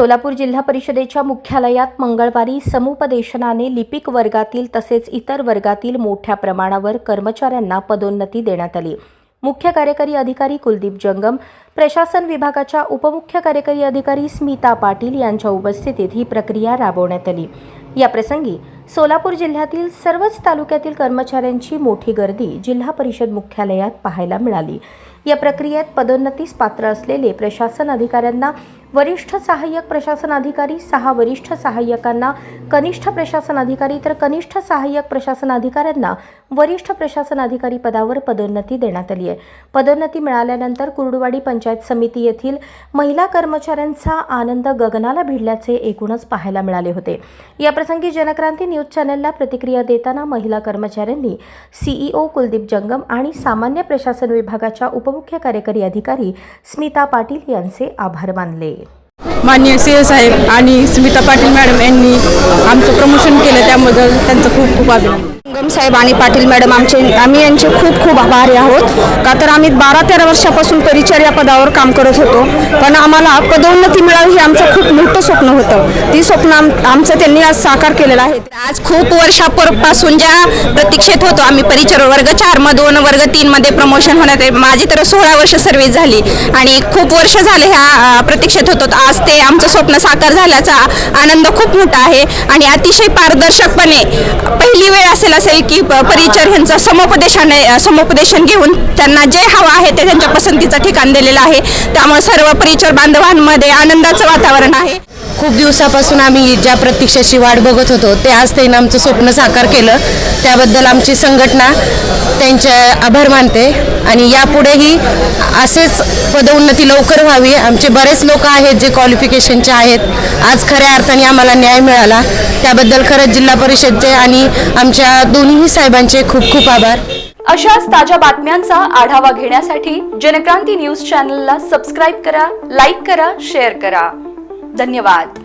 सोलापूर जिल्हा परिषदेच्या मुख्यालयात मंगळवारी समुपदेशनाने लिपिक वर्गातील तसेच इतर वर्गातील मोठ्या प्रमाणावर कर्मचाऱ्यांना पदोन्नती देण्यात आली. मुख्य कार्यकारी अधिकारी कुलदीप जंगम प्रशासन विभागाच्या उपमुख्य कार्यकारी अधिकारी स्मिता पाटील यांच्या उपस्थितीत ही प्रक्रिया राबवण्यात आली. या प्रसंगी सोलापूर जिल्ह्यातील सर्वच तालुक्यातील कर्मचाऱ्यांची मोठी गर्दी जिल्हा परिषद मुख्यालयात पाहायला मिळाली. या प्रक्रियेत पदोन्नतीस पात्र असलेले प्रशासन अधिकाऱ्यांना वरिष्ठ सहाय्यक प्रशासन अधिकारी सहा वरिष्ठ सहाय्यकांना कनिष्ठ प्रशासन अधिकारी तर कनिष्ठ सहाय्यक प्रशासन अधिकाऱ्यांना वरिष्ठ प्रशासन अधिकारी पदावर पदोन्नती देण्यात आली आहे. पदोन्नती मिळाल्यानंतर कुर्डुवाडी पंचायत समिती येथील महिला कर्मचाऱ्यांचा आनंद गगनाला भिडल्याचे एकूणच पाहायला मिळाले होते. याप्रसंगी जनक्रांती न्यूज चॅनलला प्रतिक्रिया देताना महिला कर्मचाऱ्यांनी सीईओ कुलदीप जंगम आणि सामान्य प्रशासन विभागाच्या उपमुख्य कार्यकारी अधिकारी स्मिता पाटील यांचे आभार मानले. माननीय सी ए साहेब आणि स्मिता पाटील मॅडम यांनी आमचं प्रमोशन केलं त्याबद्दल त्यांचं खूप खूप अभिनंदन साहेब आणि पाटील मॅडम आमचे आम्ही यांचे खूप खूप आभारी आहोत. का तर आम्ही बारा तेरा वर्षापासून परिचर्या पदावर काम करत होतो. पण आम्हाला पदोन्नती मिळावी हे आमचं खूप मोठं स्वप्न होतं. ती स्वप्न आमचं त्यांनी आज साकार केलेलं आहे. आज खूप वर्षापासून ज्या प्रतीक्षेत होतो आम्ही परिचर वर्ग चार दोन वर्ग तीन मध्ये प्रमोशन होण्यात माझी तर सोळा वर्ष सर्व्हिस झाली. आणि खूप वर्ष झाले ह्या प्रतीक्षेत होतो. आज ते आमचं स्वप्न साकार झाल्याचा आनंद खूप मोठा आहे. आणि अतिशय पारदर्शकपणे पहिली वेळ असेल असेल की प- परिचर ह्यांचं समुपदेशाने समुपदेशन घेऊन त्यांना जे हवं आहे ते त्यांच्या पसंतीचं ठिकाण दिलेलं आहे. त्यामुळे सर्व परिचर बांधवांमध्ये आनंदाचं वातावरण आहे. खूप दिवसापासून आम्ही ज्या प्रतीक्षाची वाट बघत होतो ते आज त्यांनी आमचं स्वप्न साकार केलं. त्याबद्दल आमची संघटना त्यांचे आभार मानते आणि यापुढेही असेच पदोन्नती लवकर व्हावी. आमचे बरेच लोक आहेत जे क्वालिफिकेशनचे आहेत. आज खऱ्या अर्थाने आम्हाला न्याय मिळाला. त्याबद्दल खरंच जिल्हा परिषदचे आणि आमच्या दोन्हीही साहेबांचे खूप खूप आभार. अशाच ताज्या बातम्यांचा आढावा घेण्यासाठी जनक्रांती न्यूज चॅनलला सबस्क्राईब करा लाईक करा शेअर करा. धन्यवाद.